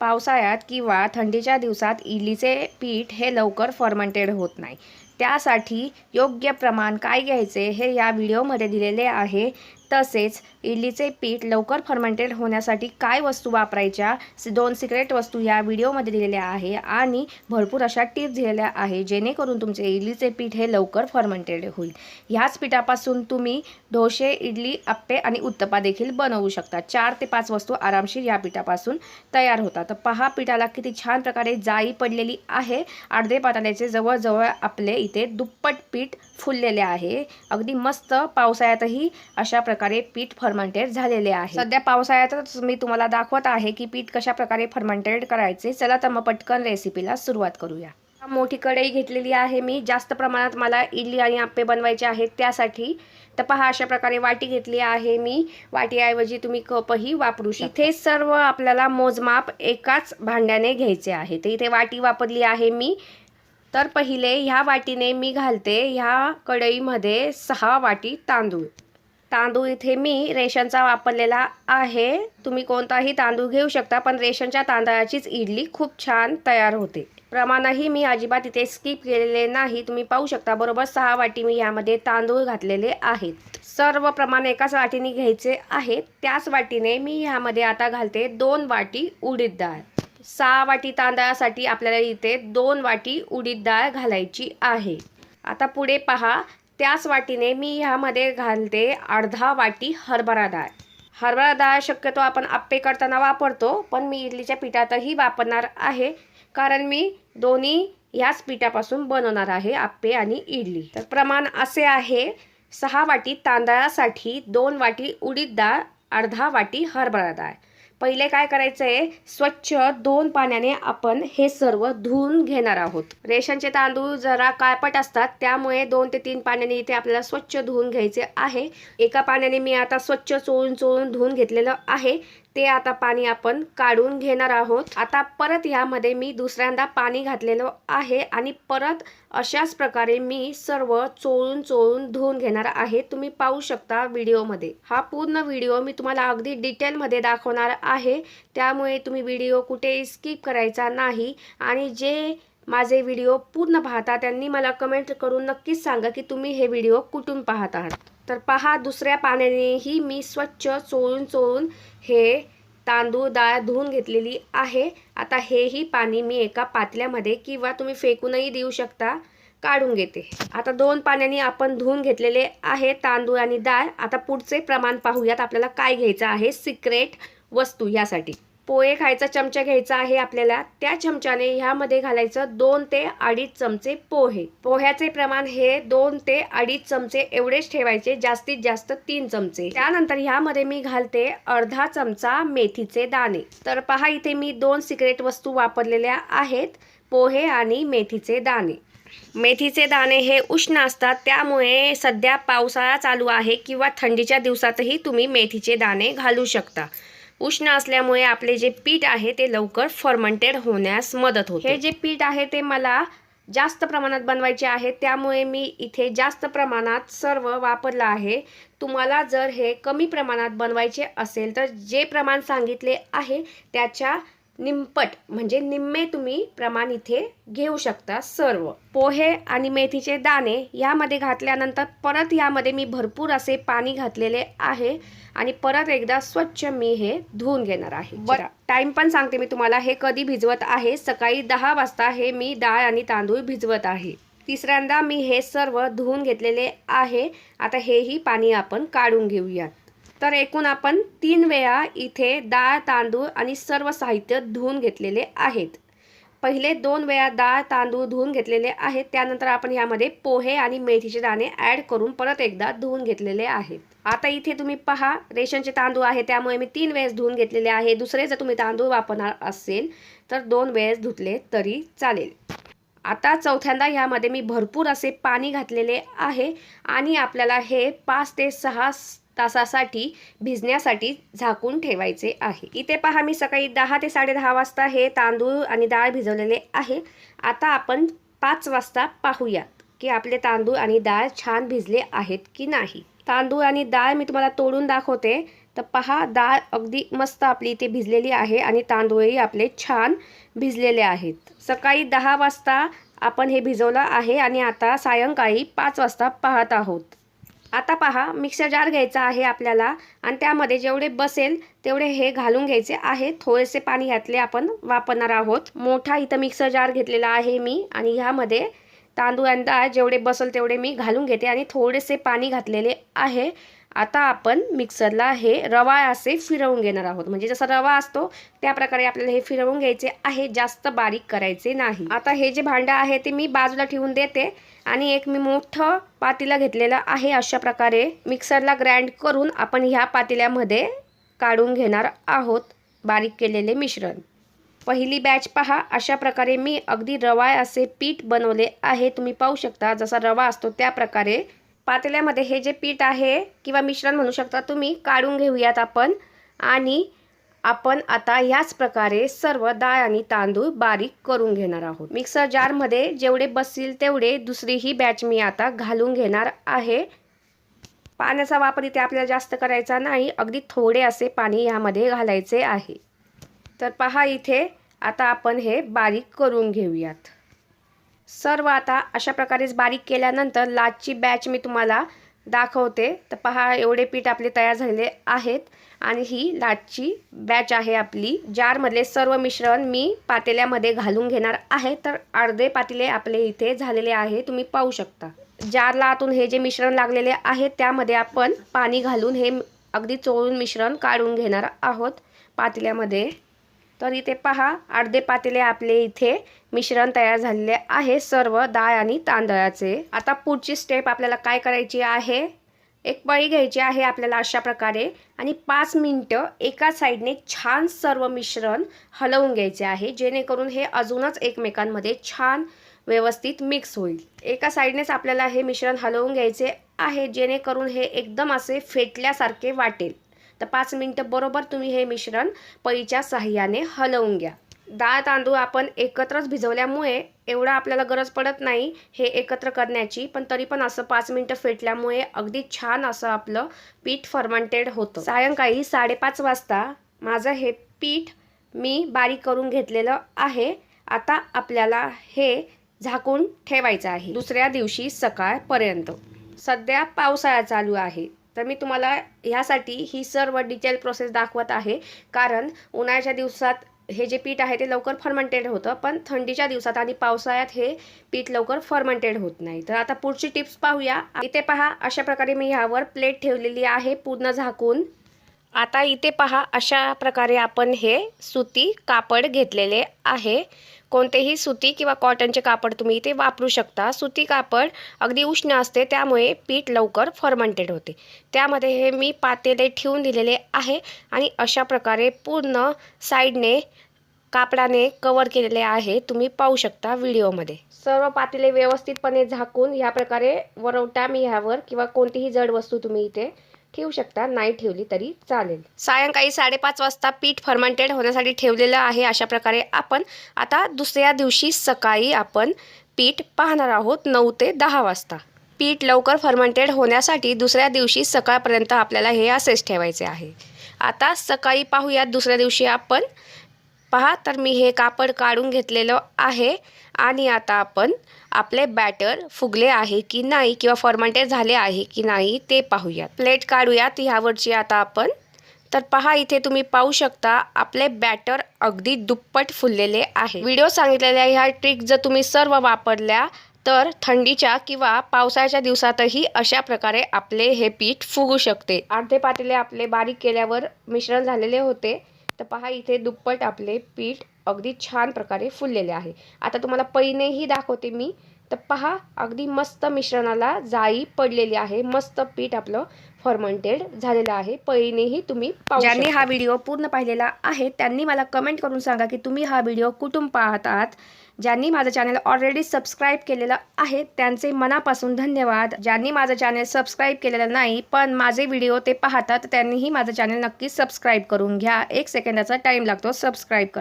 पावसाळ्यात किंवा थंडीच्या दिवसात इडलीचे पीठ हे लवकर फर्मेंटेड होत नाही. त्यासाठी योग्य प्रमाण काय घ्यायचे हे या व्हिडिओमध्ये दिलेले आहे. तसेच इडलीचे पीठ लवकर फर्मेंटेड होण्यासाठी काय वस्तू वापरायच्या दोन सिक्रेट वस्तू या व्हिडिओमध्ये दिलेल्या आहे आणि भरपूर अशा टिप्स दिलेल्या आहे जेणेकरून तुमचे इडलीचे पीठ हे लवकर फर्मेंटेड होईल. ह्याच पिठापासून तुम्ही डोसे इडली आप्पे आणि उत्तपा देखील बनवू शकता. चार ते पाच वस्तू आरामशीर या पिठापासून तयार होतात. तर पहा पिठाला किती छान प्रकारे जाळी पडलेली आहे. अर्धे पाताळ्याचे जवळजवळ आपले इथे दुप्पट पीठ फुललेले आहे. अगदी मस्त पावसाळ्यातही अशा प्रकारे पीठ फर्मेंटेड झालेले आहे. सध्या पावसाळ्यातच मी तुम्हाला दाखवत आहे की पीठ कशा प्रकारे फर्मेंटेड करायचे. चला तर मग पटकन रेसिपीला सुरुवात करूया. मोठी कढई घेतलेली आहे मी. जास्त प्रमाणात मला इडली आणि आप्पे बनवायचे आहेत त्यासाठी. तर पहा अशा प्रकारे वाटी घेतली आहे मी. वाटीऐवजी तुम्ही कपही वापरू शकता. इथे सर्व आपल्याला मोजमाप एकाच भांड्याने घ्यायचे आहे. तर इथे वाटी वापरली आहे मी. तर पहिले ह्या वाटीने मी घालते. ह्या कढईमध्ये सहा वाटी तांदूळ. तांदूळ इथे मी रेशनचा वापरलेला आहे. तुम्ही कोणताही तांदूळ घेऊ शकता पण रेशनच्या तांदळाचीच इडली खूप छान तयार होते. प्रमाणही मी अजिबात इथे स्किप केलेले नाही. तुम्ही पाहू शकता बरोबर सहा वाटी मी यामध्ये तांदूळ घातलेले आहेत. सर्व प्रमाण एकाच वाटीने घ्यायचे आहे. त्याच वाटीने मी ह्यामध्ये आता घालते दोन वाटी उडीद डाळ. सहा वाटी तांदळासाठी आपल्याला इथे दोन वाटी उडीद डाळ घालायची आहे. आता पुढे पहा त्याच वाटीने मी ह्यामध्ये घालते अर्धा वाटी हरभरा डाळ. हरभरा डाळ शक्यतो आपण आप्पे करताना वापरतो पण मी इडलीच्या पिठातही वापरणार आहे कारण मी दोन्ही ह्याच पिठापासून बनवणार आहे आप्पे आणि इडली. तर प्रमाण असे आहे सहा वाटी तांदळासाठी दोन वाटी उडीद डाळ अर्धा वाटी हरभरा डाळ. पहिले काय करायचं आहे स्वच्छ दोन पाण्याने आपण हे सर्व धुवून घेणार आहोत. रेशनचे तांदूळ जरा काळपट असतात त्यामुळे दोन ते तीन पाण्याने इथे आपल्याला स्वच्छ धुवून घ्यायचे आहे. एका पाण्याने मी आता स्वच्छ चोळून चोळून धुवून घेतलेलं आहे. ते आता पाणी आपण काढून घेणार आहोत. आता परत यामध्ये मी दुसऱ्यांदा पाणी घातलेलं आहे आणि परत अशाच प्रकारे मी सर्व चोळून चोळून धुवून घेणार आहे. तुम्ही पाहू शकता व्हिडिओमध्ये. हा पूर्ण व्हिडिओ मी तुम्हाला अगदी डिटेलमध्ये दाखवणार आहे. त्यामुळे तुम्ही व्हिडिओ कुठेही स्किप करायचा नाही. आणि जे माझे व्हिडिओ पूर्ण पाहता त्यांनी मला कमेंट करून नक्कीच सांगा की तुम्ही हे व्हिडिओ कुठून पाहत आहात. तर पहा दुसऱ्या पाण्यानेही मी स्वच्छ चोळून चोळून हे तांदूळ डाळ धुवून घेतलेली आहे. आता हेही पाणी मी एका पातल्यामध्ये किंवा तुम्ही फेकूनही देऊ शकता काढून घेते. आता दोन पाण्याने आपण धुवून घेतलेले आहे तांदूळ आणि डाळ. आता पुढचे प्रमाण पाहूयात आपल्याला काय घ्यायचं आहे सिक्रेट वस्तू यासाठी. पोहे खायचा चमचा घ्यायचा आहे आपल्याला त्या चमच्याने ह्यामध्ये घालायचं दोन ते अडीच चमचे पोहे. पोह्याचे प्रमाण हे दोन ते अडीच चमचे एवढेच ठेवायचे जास्तीत जास्त तीन चमचे. त्यानंतर ह्यामध्ये मी घालते अर्धा चमचा मेथीचे दाणे. तर पहा इथे मी दोन सिक्रेट वस्तू वापरलेल्या आहेत पोहे आणि मेथीचे दाणे. मेथीचे दाणे हे उष्ण असतात त्यामुळे सध्या पावसाळा चालू आहे किंवा थंडीच्या दिवसातही तुम्ही मेथीचे दाणे घालू शकता. उष्ण असल्यामुळे आपले जे पीठ आहे ते लवकर फर्मेंटेड होण्यास मदत होते. हे जे पीठ आहे ते मला जास्त प्रमाणात बनवायचे आहे त्यामुळे मी इथे जास्त प्रमाणात सर्व वापरलं आहे. तुम्हाला जर हे कमी प्रमाणात बनवायचे असेल तर जे प्रमाण सांगितले आहे त्याच्या निम्पट म्हणजे निम्मे तुम्ही प्रमाण इथे घेऊ शकता सर्व. पोहे आणि मेथीचे दाणे यामध्ये घातल्यानंतर परत यामध्ये मी भरपूर असे पाणी घातलेले आहे आणि परत एकदा स्वच्छ मी हे धुवून घेणार आहे. बरं. टाइम पण सांगते मी तुम्हाला. हे कधी भिजवत आहे? सकाळी दहा वाजता हे मी डाळ आणि तांदूळ भिजवत आहे. तिसऱ्यांदा मी हे सर्व धुवून घेतलेले आहे. आता हेही पाणी आपण काढून घेऊयात. तर एकूण आपण तीन वेळा इथे डाळ तांदूळ आणि सर्व साहित्य धुवून घेतलेले आहेत. पहिले दोन वेळा डाळ तांदूळ धुवून घेतलेले आहेत. त्यानंतर आपण यामध्ये पोहे आणि मेथीचे दाणे ॲड करून परत एकदा धुवून घेतलेले आहेत. आता इथे तुम्ही पहा रेशनचे तांदूळ आहे त्यामुळे मी तीन वेळेस धुवून घेतलेले आहे. दुसरे जर तुम्ही तांदूळ वापरणार असेल तर दोन वेळेस धुतले तरी चालेल. आता चौथ्यांदा ह्यामध्ये मी भरपूर असे पाणी घातलेले आहे आणि आपल्याला हे पाच ते सहा तासासाठी भिजण्यासाठी झाकून ठेवायचे आहे. इथे पहा मी सकाळी दहा ते साडेदहा वाजता हे तांदूळ आणि डाळ भिजवलेले आहे. आता आपण पाच वाजता पाहूयात की आपले तांदूळ आणि डाळ छान भिजले आहेत की नाही. तांदूळ आणि डाळ मी तुम्हाला तोडून दाखवते. तर पहा डाळ अगदी मस्त आपली इथे भिजलेली आहे आणि तांदूळही आपले छान भिजलेले आहेत. सकाळी दहा वाजता आपण हे भिजवलं आहे आणि आता सायंकाळी पाच वाजता पाहत आहोत. आता पहा मिक्सर जार घ्यायचा आहे आपल्याला आणि त्यामध्ये जेवढे बसेल तेवढे हे घालून घ्यायचे आहे. थोडेसे पाणी यातले आपण वापरणार आहोत. मोठा इथं मिक्सर जार घेतलेला आहे मी आणि ह्यामध्ये तांदूळ आणि डाळ जेवढे बसेल तेवढे मी घालून घेते आणि थोडेसे पाणी घातलेले आहे. आता आपण मिक्सरला हे रवा असे फिरवून घेणार आहोत. म्हणजे जसा रवा असतो त्या प्रकारे आपल्याला हे फिरवून घ्यायचे आहे. जास्त बारीक करायचे नाही. आता हे जे भांडं आहे ते मी बाजूला ठेवून देते आणि एक मी मोठं पातीला घेतलेलं आहे. अशा प्रकारे मिक्सरला ग्राइंड करून आपण ह्या पातेल्यामध्ये काढून घेणार आहोत बारीक केलेले मिश्रण. पहिली बॅच पहा. अशा प्रकारे मी अगदी रवा असे पीठ बनवले आहे. तुम्ही पाहू शकता जसा रवा असतो त्या प्रकारे पातेल्यामध्ये हे जे पीठ आहे किंवा मिश्रण म्हणू शकता तुम्ही काढून घेऊयात आपण. आणि आपण आता ह्याच प्रकारे सर्व डाळ आणि तांदूळ बारीक करून घेणार आहोत. मिक्सर जारमध्ये जेवढे बसतील तेवढे दुसरीही बॅच मी आता घालून घेणार आहे. पाण्याचा वापर इथे आपल्याला जास्त करायचा नाही अगदी थोडे असे पाणी यामध्ये घालायचे आहे. तर पहा इथे आता आपण हे बारीक करून घेऊयात. सर्व आता अशा प्रकारेच बारीक केल्यानंतर लाचची बॅच मी तुम्हाला दाखवते. तर पहा एवढे पीठ आपले तयार झालेले आहेत आणि ही लाटची बॅच आहे आपली. जारमधले सर्व मिश्रण मी पातेल्यामध्ये घालून घेणार आहे. तर अर्धे पातेले आपले इथे झालेले आहे. तुम्ही पाहू शकता. जारला आतून हे जे मिश्रण लागलेले आहे त्यामध्ये आपण पाणी घालून हे अगदी चोळून मिश्रण काढून घेणार आहोत पातेल्यामध्ये. तर इथे पहा अर्धे पातेले आपले इथे मिश्रण तयार झालेले आहे सर्व डाळ आणि तांदळाचे. आता पुढची स्टेप आपल्याला काय करायची आहे? एक पळी घ्यायची आहे आपल्याला अशा प्रकारे आणि पाच मिनटं एका साईडने छान सर्व मिश्रण हलवून घ्यायचे आहे जेणेकरून हे अजूनच एकमेकांमध्ये छान व्यवस्थित मिक्स होईल. एका साईडनेच आपल्याला हे मिश्रण हलवून घ्यायचे आहे जेणेकरून हे एकदम असे फेटल्यासारखे वाटेल. तर पाच मिनटं बरोबर तुम्ही हे मिश्रण पळीच्या साह्याने हलवून घ्या. डाळ तांदूळ आपण एकत्रच भिजवल्यामुळे एवढं आपल्याला गरज पडत नाही हे एकत्र करण्याची पण तरी पण असं पाच मिनटं फेटल्यामुळे अगदी छान असं आपलं पीठ फर्मंटेड होतं. सायंकाळी साडेपाच वाजता माझं हे पीठ मी बारीक करून घेतलेलं आहे. आता आपल्याला हे झाकून ठेवायचं आहे. दुसऱ्या दिवशी सकाळपर्यंत. सध्या पावसाळा चालू आहे. तर मी तुम्हाला ह्यासाठी ही सर्व डिटेल प्रोसेस दाखवत आहे. कारण उन्हाळ्याच्या दिवसात हे जे पीठ आहे ते लवकर फर्मंटेड होतं पण थंडीच्या दिवसात आणि पावसाळ्यात हे पीठ लवकर फर्मंटेड होत नाही. तर आता पुढची टिप्स पाहूया. इथे पहा अशा प्रकारे मी ह्यावर प्लेट ठेवलेली आहे पूर्ण झाकून. आता इथे पहा अशा प्रकारे आपण हे सुती कापड घेतलेले आहे. कोणतेही सुती किंवा कॉटनचे कापड तुम्ही इथे वापरू शकता. सुती कापड अगदी उष्ण असते त्यामुळे पीठ लवकर फर्मंटेड होते. त्यामध्ये हे मी पातेले ठेवून दिलेले आहे आणि अशा प्रकारे पूर्ण साईडने कापडाने कवर केलेले आहे. तुम्ही पाहू शकता व्हिडिओमध्ये. सर्व पातेले व्यवस्थितपणे झाकून ह्या प्रकारे वरवटा मी ह्यावर किंवा कोणतीही जड वस्तू तुम्ही इथे ठेवू शकता नाही ठेवली तरी चालेल. सायंकाळी साडेपाच वाजता पीठ फर्मंटेड होण्यासाठी ठेवलेलं आहे अशा प्रकारे आपण आता दुसऱ्या दिवशी सकाळी आपण पीठ पाहणार आहोत नऊ ते दहा वाजता. पीठ लवकर फर्मांटेड होण्यासाठी दुसऱ्या दिवशी सकाळपर्यंत आपल्याला हे असेच ठेवायचे आहे. आता सकाळी पाहूयात दुसऱ्या दिवशी आपण पहा तर मी हे कापड काढून घेतलेलं आहे. आणि आता आपण आपले बॅटर फुगले आहे की नाही किंवा फर्मंटेड झाले आहे की नाही ते पाहूयात. प्लेट काढूयात ह्यावरची आता आपण. तर पहा इथे तुम्ही पाहू शकता आपले बॅटर अगदी दुप्पट फुललेले आहे. व्हिडिओ सांगितलेल्या ह्या ट्रिक जर तुम्ही सर्व वापरल्या तर थंडीच्या किंवा पावसाळ्याच्या दिवसातही अशा प्रकारे आपले हे पीठ फुगू शकते. अर्धे पातेले आपले बारीक केल्यावर मिश्रण झालेले होते. तर पहा इथे दुप्पट आपले पीठ अगदी छान प्रकारे फुललेले आहे. आता तुम्हाला पळीनेही दाखवते मी. तर पहा अगदी मस्त मिश्रणाला जाळी पडलेली आहे. मस्त पीठ आपलं फर्मंटेड झालेलं आहे. पळीनेही तुम्ही ज्यांनी हा व्हिडिओ पूर्ण पाहिलेला आहे त्यांनी मला कमेंट करून सांगा की तुम्ही हा व्हिडिओ कुठून पाहत आहात ज्यांनी माझं चॅनल ऑलरेडी सबस्क्राईब केलेलं आहे त्यांचे मनापासून धन्यवाद. ज्यांनी माझं चॅनल सबस्क्राईब केलेलं नाही पण माझे व्हिडिओ ते पाहतात त्यांनीही माझं चॅनल नक्की सबस्क्राईब करून घ्या. एक सेकंदाचा टाईम लागतो सबस्क्राईब कर.